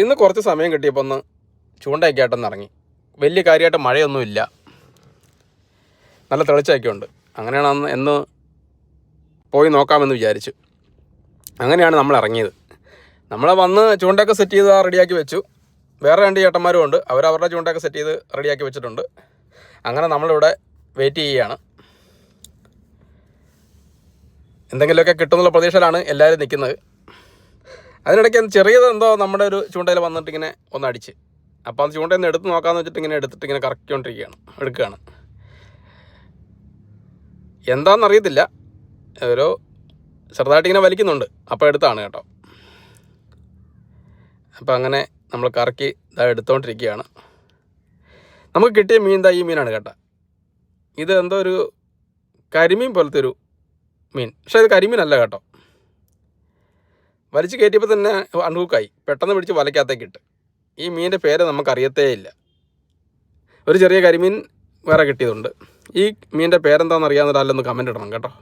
ഇന്ന് കുറച്ച് സമയം കിട്ടിയപ്പോൾ ഒന്ന് ചൂണ്ടയൊക്കെയായിട്ടൊന്ന് ഇറങ്ങി. വലിയ കാര്യമായിട്ട് മഴയൊന്നുമില്ല നല്ല തെളിച്ചൊക്കെ ഉണ്ട്. അങ്ങനെയാണ് അന്ന് എന്ന് പോയി നോക്കാമെന്ന് വിചാരിച്ചു. അങ്ങനെയാണ് നമ്മൾ ഇറങ്ങിയത്. നമ്മൾ വന്ന് ചൂണ്ടയൊക്കെ സെറ്റ് ചെയ്ത് റെഡിയാക്കി വെച്ചു. വേറെ രണ്ട് ചേട്ടന്മാരും ഉണ്ട്. അവർ അവരുടെ ചൂണ്ടയൊക്കെ സെറ്റ് ചെയ്ത് റെഡിയാക്കി വെച്ചിട്ടുണ്ട്. അങ്ങനെ നമ്മളിവിടെ വെയിറ്റ് ചെയ്യുകയാണ്. എന്തെങ്കിലുമൊക്കെ കിട്ടുന്നുള്ള പ്രതീക്ഷയിലാണ് എല്ലാവരും നിൽക്കുന്നത്. അതിനിടയ്ക്ക് ചെറിയത് എന്തോ നമ്മുടെ ഒരു ചൂണ്ടയിൽ വന്നിട്ട് ഇങ്ങനെ ഒന്ന് അടിച്ച്. അപ്പോൾ അത് ചൂണ്ടയിൽ നിന്ന് എടുത്ത് നോക്കാമെന്ന് വെച്ചിട്ട് ഇങ്ങനെ എടുത്തിട്ട് ഇങ്ങനെ കറക്കിക്കൊണ്ടിരിക്കുകയാണ് എടുക്കുകയാണ്. എന്താണെന്നറിയത്തില്ല ഒരു ചെറുതായിട്ട് ഇങ്ങനെ വലിക്കുന്നുണ്ട്. അപ്പോൾ എടുത്താണ് കേട്ടോ. അപ്പോൾ അങ്ങനെ നമ്മൾ കറക്കി ഇതാ എടുത്തുകൊണ്ടിരിക്കുകയാണ് നമുക്ക് കിട്ടിയ മീൻ ഇതാ ഈ മീനാണ് കേട്ടോ. ഇത് എന്തോ ഒരു കരിമീൻ പോലത്തെ ഒരു മീൻ. പക്ഷേ ഇത് കരിമീനല്ല കേട്ടോ. വലിച്ച് കയറ്റിയപ്പോൾ തന്നെ അണുക്കായി പെട്ടെന്ന് പിടിച്ച് വലയ്ക്കകത്തേക്ക് ഇട്ട്. ഈ മീനിന്റെ പേര് നമുക്കറിയത്തേ ഇല്ല. ഒരു ചെറിയ കരിമീൻ വേറെ കിട്ടിയതുണ്ട്. ഈ മീനിന്റെ പേരെന്താണെന്ന് അറിയാവുന്ന കമന്റ് ഇടണം കേട്ടോ.